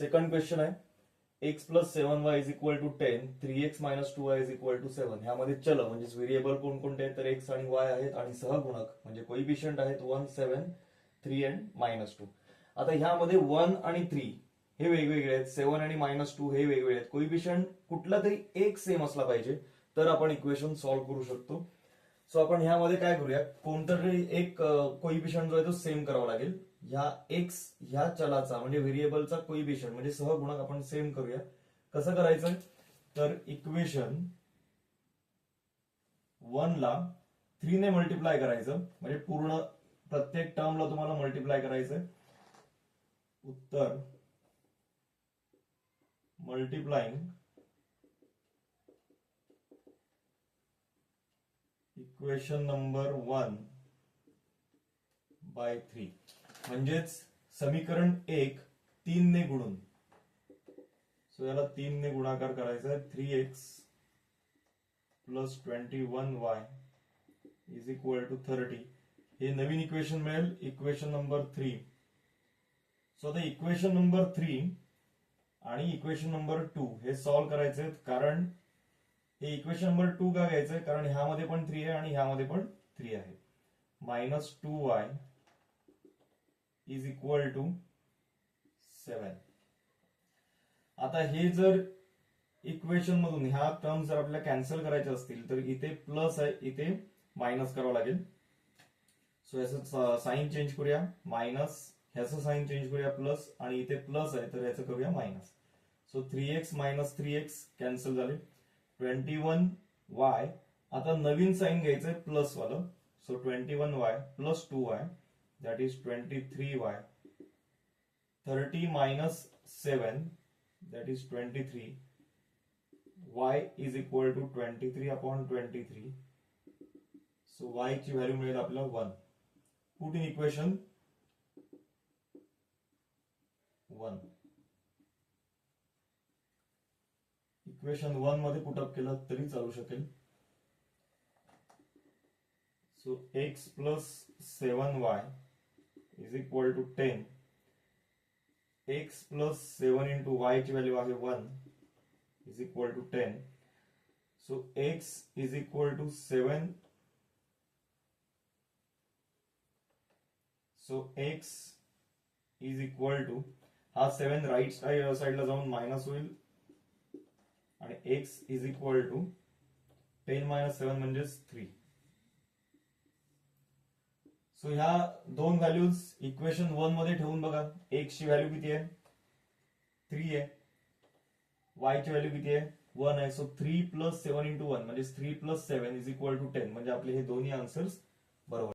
Second question आहे. X plus seven Y is equal to ten three X minus two Y is equal to seven ह्यामध्ये चल म्हणजेच variable कोणकोणते आहेत तर एक्स आणि वाय आहेत आणि सहगुणक म्हणजे कोइफिशियंट आहेत one seven three and minus two आता ह्यामध्ये वन आणि थ्री हे वेगवेगळे आहेत. सेव्हन आणि मायनस टू हे वेगवेगळे आहेत. कोइफिशियंट कुठला तरी एक सेम असला पाहिजे तर आपण इक्वेशन सॉल्व्ह करू शकतो. सो आपण ह्यामध्ये काय करूया कोणतरी एक कोइबिशन जो आहे तो सेम करावा लागेल. ह्या एक्स ह्या चलाचा म्हणजे व्हेरिएबलचा कोइबिशन म्हणजे सहगुणक आपण सेम करूया कसं करायचं तर इक्वेशन वन ला थ्री ने मल्टिप्लाय करायचं. म्हणजे पूर्ण प्रत्येक टर्मला तुम्हाला मल्टिप्लाय करायचं उत्तर multiplying equation number one by three. म्हणजेच समीकरण एक तीन ने गुणून. सो याला तीन ने गुणाकार करायचा आहे. Three x plus twenty one y is equal to thirty. हे नवीन इक्वेशन मिळेल. Equation number three. सो आता इक्वेशन नंबर थ्री आणि इक्वेशन नंबर टू हे सॉल्व्ह करायचे आहेत. कारण हे इक्वेशन नंबर टू का घ्यायचंय? कारण ह्यामध्ये पण थ्री आहे आणि ह्यामध्ये पण थ्री आहे. Minus two y is equal to seven आता हे जर इक्वेशन मधून ह्या टर्म जर आपल्याला कॅन्सल करायचे असतील तर इथे प्लस आहे इथे मायनस करावं लागेल. सो याचं साईन चेंज करूया. मायनस ह्याचं साईन चेंज करूया प्लस आणि इथे प्लस आहे तर ह्याचं करूया minus so three x minus three x cancel झाले. ट्वेंटी वन वाय आता नवीन साईन घ्यायचंय प्लस वालं. So twenty one y plus two y that is twenty three y thirty minus seven that is twenty three y is equal to twenty three upon twenty three so y ची value मिळेल आपल्याला one put in equation one equation वनमध्ये put up केला तरी चालू शकेल. So x plus seven y is equal to ten x plus seven into y ची value आहे one is equal to ten so x is equal to seven so x is equal to हा seven right साईडला जाऊन minus होईल. आणि x is equal to ten minus seven म्हणजेच three so ह्या दोन व्हॅल्यूज इक्वेशन वनमध्ये ठेवून बघा. एक्स ची व्हॅल्यू किती आहे? थ्री आहे. वाय ची व्हॅल्यू किती आहे? वन आहे. So three plus seven into one म्हणजे three plus seven is equal to ten म्हणजे आपले हे दोन्ही आन्सर्स बरोबर.